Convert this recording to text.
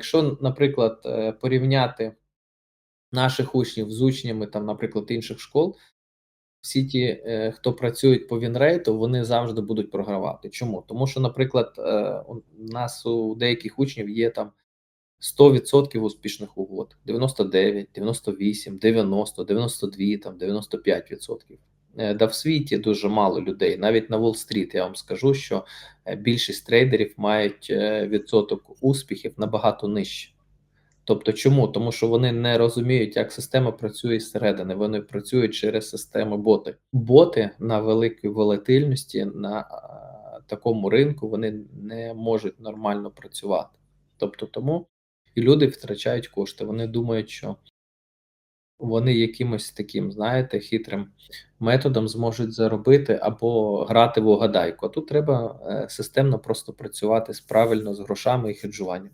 Якщо, наприклад, е, порівняти наших учнів з учнями, там, наприклад, інших школ, всі ті, е, хто працюють по вінрейту, вони завжди будуть програвати. Чому? Тому що, наприклад, е, у нас у деяких учнів є там 100% успішних угод, 99, 98, 90, 92, там 95%. Е, Да в світі дуже мало людей. Навіть на Уолл-стріт я вам скажу, що е, більшість трейдерів мають е, відсоток успіхів набагато нижче. Тобто, чому? Тому що вони не розуміють, як система працює зсередини. Вони працюють через системи боти. Боти на великій волатильності на такому ринку вони не можуть нормально працювати. Тобто, тому і люди втрачають кошти. Вони думають, що вони якимось таким, знаєте, хитрим методом зможуть заробити або грати в угадайку. А тут треба е, системно просто працювати правильно з грошами і хеджуванням.